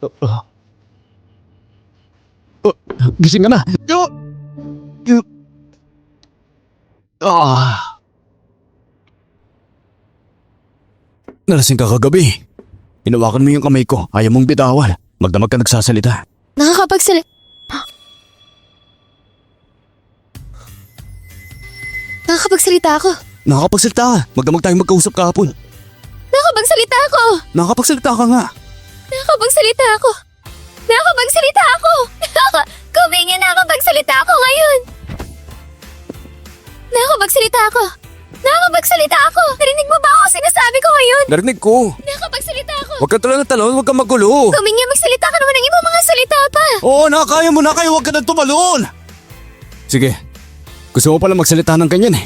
Uh, uh, gising ka na. Uh, uh, ah. Nalasing ka kagabi. Hinawakan mo yung kamay ko. Ayaw mong bitawan. Magdamag ka nagsasalita. Nakakapagsalita. Nakakapagsalita ako. Nakakapagsalita ka. Magdamag tayong magkausap kahapon. Nakakapagsalita ako. Nakakapagsalita ka nga. Nakakapagsalita ako. Nakakapagsalita ako. Kumingi na ako ngayon. Nakakapagsalita ako. Nakakapagsalita ako. Narinig mo ba ako sinasabi ko ngayon? Narinig ko. Nakakapagsalita ako. Huwag ka talaga talon. Huwag ka magulo. Kumingi magsalita ka naman ng ibang mga salita pa. Oo, nakakaya mo na kayo. Huwag ka nang tumalon. Sige. Gusto mo pala magsalita ng ganyan eh.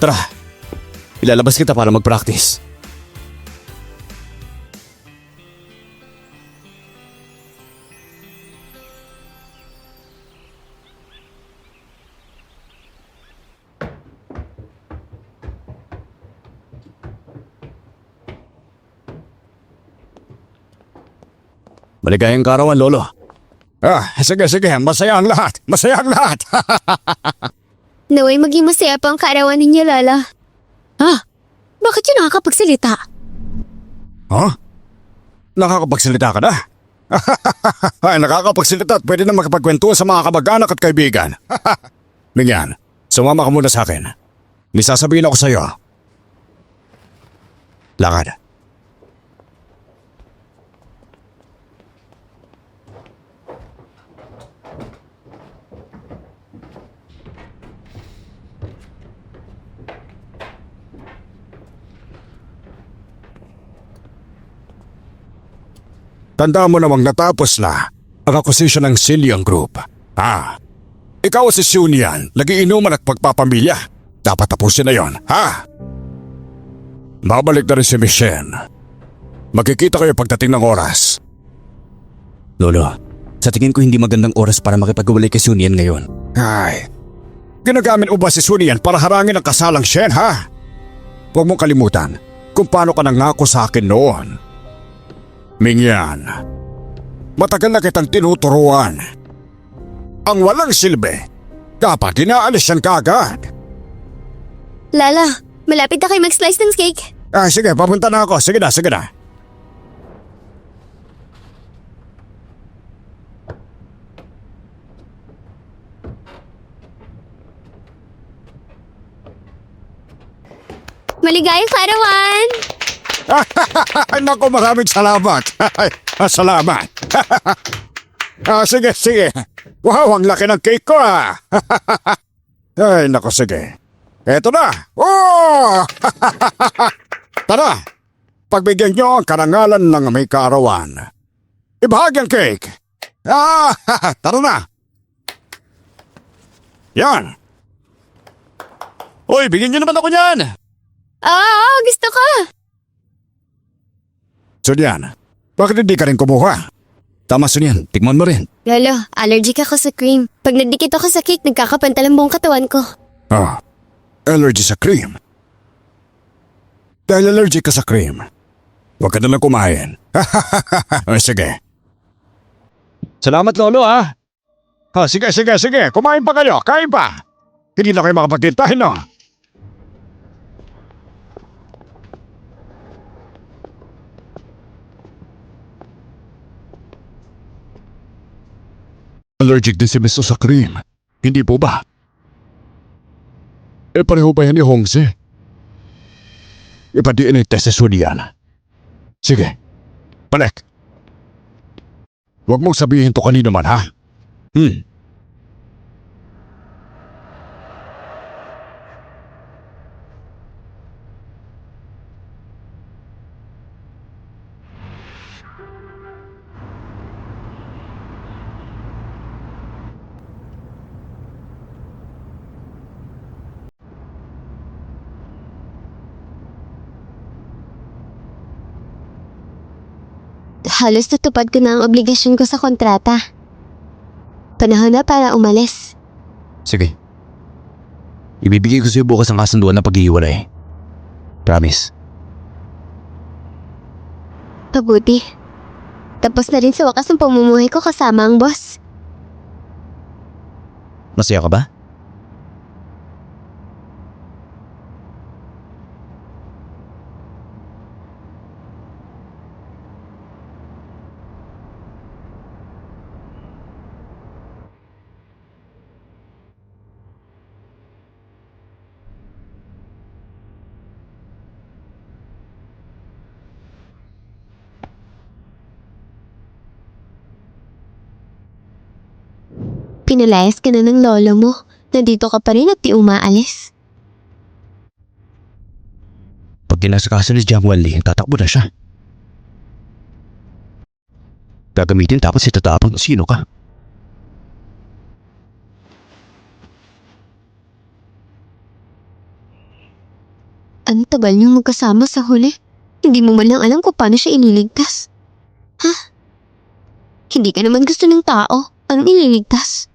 Tara. Ilalabas kita para mag-practice. Maligayang karawan, Lolo. Ah, sige, sige. Masaya ang lahat. Masaya ang lahat. Naway maging masaya pa ang kaarawan ninyo, Lala. Ha? Bakit yun nakakapagsalita? Huh? Nakakapagsalita ka na? Ay, nakakapagsalita at pwede na makapagkwentuhan sa mga kamag-anak at kaibigan. Bigyan, sumama ka muna sa akin. May sasabihin ako sa'yo. Lakad. Tandaan mo namang natapos na ang acquisition ng Siliang Group. Ah, ikaw si Sunian, nagiinuman at pagpapamilya. Dapat tapusin na yon, ha? Babalik na rin si Michelle. Magkikita kayo pagdating ng oras. Lolo, sa tingin ko hindi magandang oras para makipag-uwalay kay Sunian ngayon. Ay, ginagamit mo ba si Sunian para harangin ang kasalang Shen, ha? Huwag mong kalimutan kung paano ka nangako sa akin noon. Mingyan, matagal na kitang tinuturuan. Ang walang silbi, dapat inaalis yan kaagad. Lala, malapit na kayo mag-slice ng cake. Ah, sige, papunta na ako. Sige na, sige na. Maligayang kaarawan! Naku, maraming salamat. Ah, salamat. ah, sige, sige. Wow, ang laki ng cake ko ah. Ay, naku, sige. Eto na. Oh! Tara, pagbigyan niyo ang karangalan ng may kaarawan. Ibahagi ang cake. Ah, tara na. Yan. Uy, bigyan niyo naman ako niyan. Oo, oo, gusto ko. Sunyan, bakit hindi ka rin kumuha? Tama, Sunyan. Tikman mo rin. Lolo, allergic ako sa cream. Pag nagdikit ako sa cake, nagkakapantal ang buong katawan ko. Ah, allergy sa cream. Dahil allergic ka sa cream, huwag ka na lang kumain. o, sige. Salamat, Lolo, ah. Ah, sige, sige, sige. Kumain pa kayo. Kain pa. Hindi na kayo makapagtintay, no? Allergic din si Misto sa cream. Hindi po ba? Eh pareho ba yan ni Hongse? Ipa-DNA test sa Sulian. Sige. Balik. Huwag mong sabihin to kanino man, ha? Hmm. Halos natupad ko na ang obligasyon ko sa kontrata. Panahon na para umalis. Sige. Ibibigay ko sa'yo bukas ang kasunduan na paghihiwalay. Promise. Pabuti. Tapos na rin sa wakas ang pamumuhay ko kasama ang boss. Masaya ka ba? Pinalayas ka na ng lolo mo. Nandito ka pa rin at di umaalis. Pag kinasakaso ni Jamuel Lee, tatakbo na siya. Gagamitin tapos itatapang sino ka. Ang tagal niyong magkasama sa huli. Hindi mo man lang alam kung paano siya ililigtas. Ha? Hindi ka naman gusto ng tao. Anong ililigtas?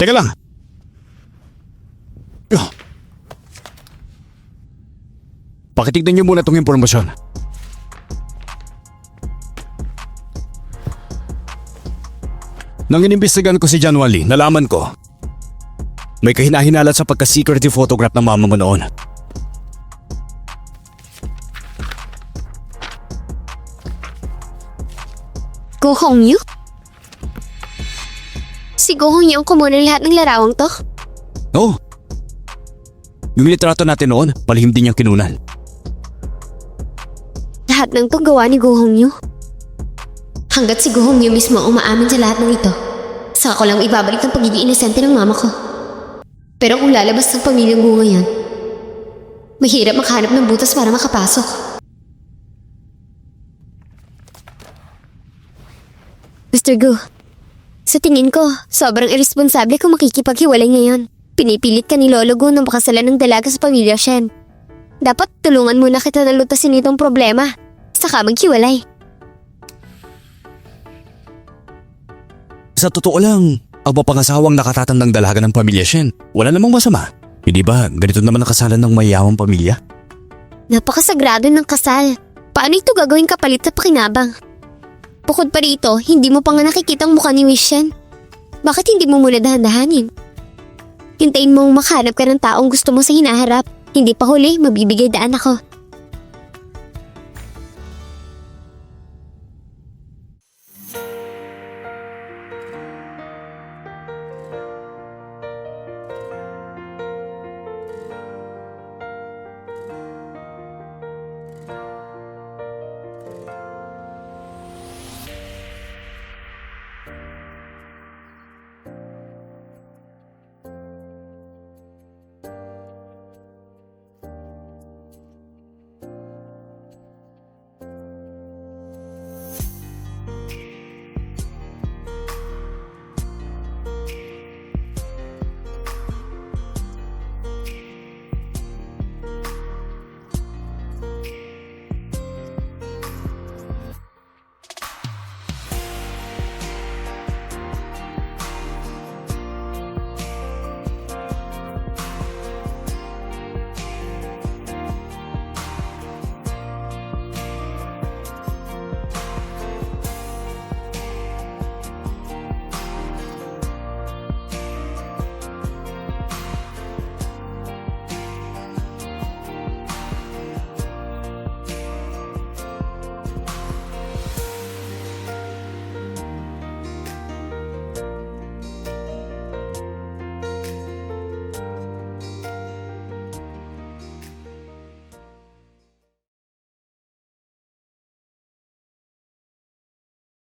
Teka lang. Pakitignan niyo muna itong impormasyon. Nang inimbestigan ko si John Wally, nalaman ko may kahinahinalat sa pagka-secretive photograph ng mama mo noon. Go Hong Yu? Si Go Hong Yu ang kumuha ng lahat ng larawang to? Oo. Yung litrato natin noon, palihim din niyang kinunan. Lahat ng to gawa ni Go Hong Yu. Hanggat si Go Hong Yu mismo umaamin sa lahat ng ito, saka ko lang ibabalik ang pagiging inosente ng mama ko. Pero kung lalabas ng pamilyang Gu ngayon, mahirap makahanap ng butas para makapasok. Mr. Gu, sa tingin ko, sobrang irresponsable kung makikipaghiwalay ngayon. Pinipilit ka ni Lolo Gu na makasalan ng dalaga sa pamilya Shen. Dapat tulungan muna kita na lutasin itong problema. Saka maghiwalay. Sa totoo lang, ang mapangasawang nakatatandang dalaga ng pamilya Shen, wala namang masama. Hindi ba ganito naman ang kasalan ng mayamang pamilya? Napakasagrado ng kasal. Paano ito gagawin kapalit sa pakinabang? Bukod pa rito, hindi mo pa nga nakikita ang mukha ni Wishen. Bakit hindi mo muna dahan-dahanin? Hintayin mong makahanap ka ng taong gusto mo sa hinaharap. Hindi pa huli, mabibigay daan ako.